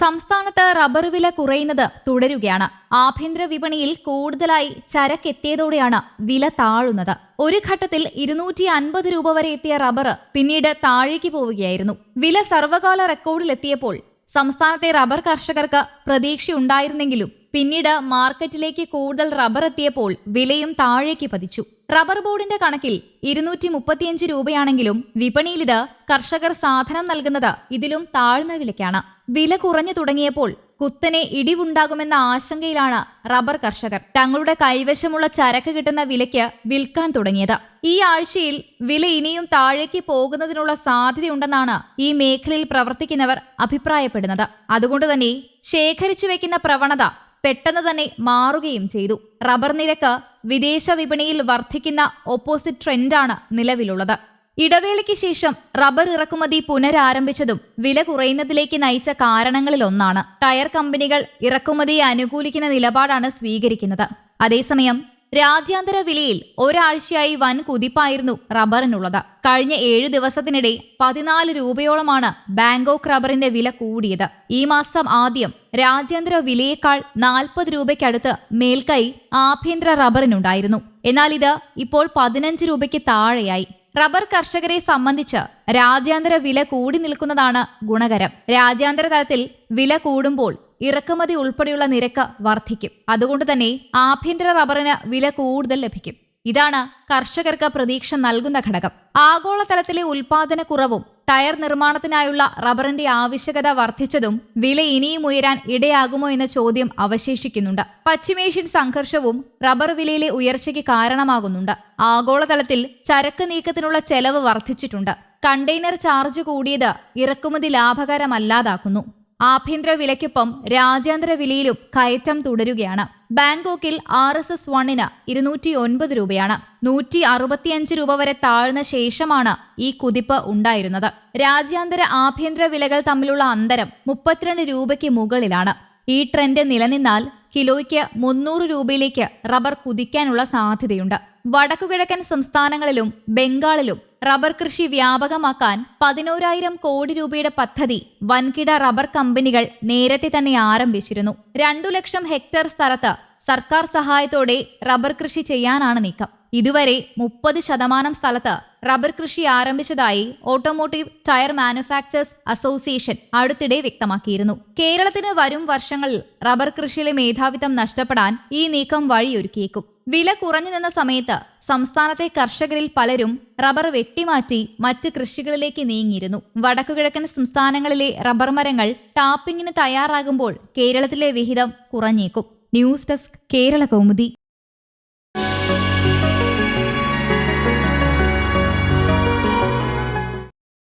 സംസ്ഥാനത്ത് റബ്ബർ വില കുറയുന്നത് തുടരുകയാണ്. ആഭ്യന്തര വിപണിയിൽ കൂടുതലായി ചരക്കെത്തിയതോടെയാണ് വില താഴുന്നത്. ഒരു ഘട്ടത്തിൽ ഇരുന്നൂറ്റി അൻപത് രൂപ വരെ എത്തിയ റബ്ബർ പിന്നീട് താഴേക്ക് പോവുകയായിരുന്നു. വില സർവകാല റെക്കോർഡിലെത്തിയപ്പോൾ സംസ്ഥാനത്തെ റബ്ബർ കർഷകർക്ക് പ്രതീക്ഷയുണ്ടായിരുന്നെങ്കിലും പിന്നീട് മാർക്കറ്റിലേക്ക് കൂടുതൽ റബ്ബർ എത്തിയപ്പോൾ വിലയും താഴേക്ക് പതിച്ചു. റബ്ബർ ബോർഡിന്റെ കണക്കിൽ ഇരുന്നൂറ്റി മുപ്പത്തിയഞ്ച് രൂപയാണെങ്കിലും വിപണിയിലിത് കർഷകർ സാധനം നൽകുന്നത് ഇതിലും താഴ്ന്ന വിലയ്ക്കാണ്. വില കുറഞ്ഞു തുടങ്ങിയപ്പോൾ കുത്തനെ ഇടിവുണ്ടാകുമെന്ന ആശങ്കയിലാണ് റബ്ബർ കർഷകർ. തങ്ങളുടെ കൈവശമുള്ള ചരക്ക് കിട്ടുന്ന വിലയ്ക്ക് വിൽക്കാൻ തുടങ്ങിയത്. ഈ ആഴ്ചയിൽ വില ഇനിയും താഴേക്ക് പോകുന്നതിനുള്ള സാധ്യതയുണ്ടെന്നാണ് ഈ മേഖലയിൽ പ്രവർത്തിക്കുന്നവർ അഭിപ്രായപ്പെടുന്നത്. അതുകൊണ്ട് തന്നെ ശേഖരിച്ചു വെക്കുന്ന പ്രവണത പെട്ടെന്ന് തന്നെ മാറുകയും ചെയ്തു. റബ്ബർ നിരക്ക് വിദേശ വിപണിയിൽ വർദ്ധിക്കുന്ന ഓപ്പോസിറ്റ് ട്രെൻഡാണ് നിലവിലുള്ളത്. ഇടവേളയ്ക്ക് ശേഷം റബ്ബർ ഇറക്കുമതി പുനരാരംഭിച്ചതും വില കുറയുന്നതിലേക്ക് നയിച്ച കാരണങ്ങളിലൊന്നാണ് ടയർ കമ്പനികൾ ഇറക്കുമതിയെ അനുകൂലിക്കുന്ന നിലപാടാണ് സ്വീകരിക്കുന്നത്. അതേസമയം രാജ്യാന്തര വിലയിൽ ഒരാഴ്ചയായി വൻ കുതിപ്പായിരുന്നു റബ്ബറിനുള്ളത്. കഴിഞ്ഞ ഏഴു ദിവസത്തിനിടെ പതിനാല് രൂപയോളമാണ് ബാങ്കോക്ക് റബ്ബറിന്റെ വില കൂടിയത്. ഈ മാസം ആദ്യം രാജ്യാന്തര വിലയേക്കാൾ നാൽപ്പത് രൂപയ്ക്കടുത്ത് മേൽക്കൈ ആഭ്യന്തര റബ്ബറിനുണ്ടായിരുന്നു. എന്നാൽ ഇത് ഇപ്പോൾ പതിനഞ്ച് രൂപയ്ക്ക് താഴെയായി. റബ്ബർ കർഷകരെ സംബന്ധിച്ച് രാജ്യാന്തര വില കൂടി നിൽക്കുന്നതാണ് ഗുണകരം. രാജ്യാന്തര തലത്തിൽ വില കൂടുമ്പോൾ ഇറക്കുമതി ഉൾപ്പെടെയുള്ള നിരക്ക് വർദ്ധിക്കും. അതുകൊണ്ട് തന്നെ ആഭ്യന്തര റബ്ബറിന് വില കൂടുതൽ ലഭിക്കും. ഇതാണ് കർഷകർക്ക് പ്രതീക്ഷ നൽകുന്ന ഘടകം. ആഗോളതലത്തിലെ ഉൽപാദന കുറവും ടയർ നിർമ്മാണത്തിനായുള്ള റബ്ബറിന്റെ ആവശ്യകത വർദ്ധിച്ചതും വില ഇനിയും ഉയരാൻ ഇടയാകുമോ എന്ന ചോദ്യം അവശേഷിക്കുന്നുണ്ട്. പശ്ചിമേഷ്യൻ സംഘർഷവും റബ്ബർ വിലയിലെ ഉയർച്ചയ്ക്ക് കാരണമാകുന്നുണ്ട്. ആഗോളതലത്തിൽ ചരക്ക് നീക്കത്തിനുള്ള ചെലവ് വർദ്ധിച്ചിട്ടുണ്ട്. കണ്ടെയ്നർ ചാർജ് കൂടിയത് ഇറക്കുമതി ലാഭകരമല്ലാതാക്കുന്നു. ആഭ്യന്തര വിലയ്ക്കൊപ്പം രാജ്യാന്തര വിലയിലും കയറ്റം തുടരുകയാണ്. ബാങ്കോക്കിൽ ആർ എസ് എസ് വണ്ണിന് ഇരുന്നൂറ്റി ഒൻപത് രൂപയാണ്. നൂറ്റി അറുപത്തിയഞ്ച് രൂപ വരെ താഴ്ന്ന ശേഷമാണ് ഈ കുതിപ്പ് ഉണ്ടായിരുന്നത്. രാജ്യാന്തര ആഭ്യന്തര വിലകൾ തമ്മിലുള്ള അന്തരം മുപ്പത്തിരണ്ട് രൂപയ്ക്ക് മുകളിലാണ്. ഈ ട്രെൻഡ് നിലനിന്നാൽ കിലോയ്ക്ക് മുന്നൂറ് രൂപയിലേക്ക് റബ്ബർ കുതിക്കാനുള്ള സാധ്യതയുണ്ട്. വടക്കുകിഴക്കൻ സംസ്ഥാനങ്ങളിലും ബംഗാളിലും റബ്ബർ കൃഷി വ്യാപകമാക്കാൻ പതിനോരായിരം കോടി രൂപയുടെ പദ്ധതി വൻകിട റബ്ബർ കമ്പനികൾ നേരത്തെ തന്നെ ആരംഭിച്ചിരുന്നു. രണ്ടു ലക്ഷം ഹെക്ടർ സ്ഥലത്ത് സർക്കാർ സഹായത്തോടെ റബ്ബർ കൃഷി ചെയ്യാനാണ് നീക്കം. ഇതുവരെ മുപ്പത് ശതമാനം സ്ഥലത്ത് റബ്ബർ കൃഷി ആരംഭിച്ചതായി ഓട്ടോമോട്ടീവ് ടയർ മാനുഫാക്ചേഴ്സ് അസോസിയേഷൻ അടുത്തിടെ വ്യക്തമാക്കിയിരുന്നു. കേരളത്തിന് വരും വർഷങ്ങളിൽ റബ്ബർ കൃഷിയിലെ മേധാവിത്വം നഷ്ടപ്പെടാൻ ഈ നീക്കം വഴിയൊരുക്കിയേക്കും. വില കുറഞ്ഞു നിന്ന സമയത്ത് സംസ്ഥാനത്തെ കർഷകരിൽ പലരും റബ്ബർ വെട്ടിമാറ്റി മറ്റ് കൃഷികളിലേക്ക് നീങ്ങിയിരുന്നു. വടക്കുകിഴക്കൻ സംസ്ഥാനങ്ങളിലെ റബ്ബർ മരങ്ങൾ ടാപ്പിങ്ങിന് തയ്യാറാകുമ്പോൾ കേരളത്തിലെ വിഹിതം കുറഞ്ഞേക്കും. News desk Kerala Kaumudi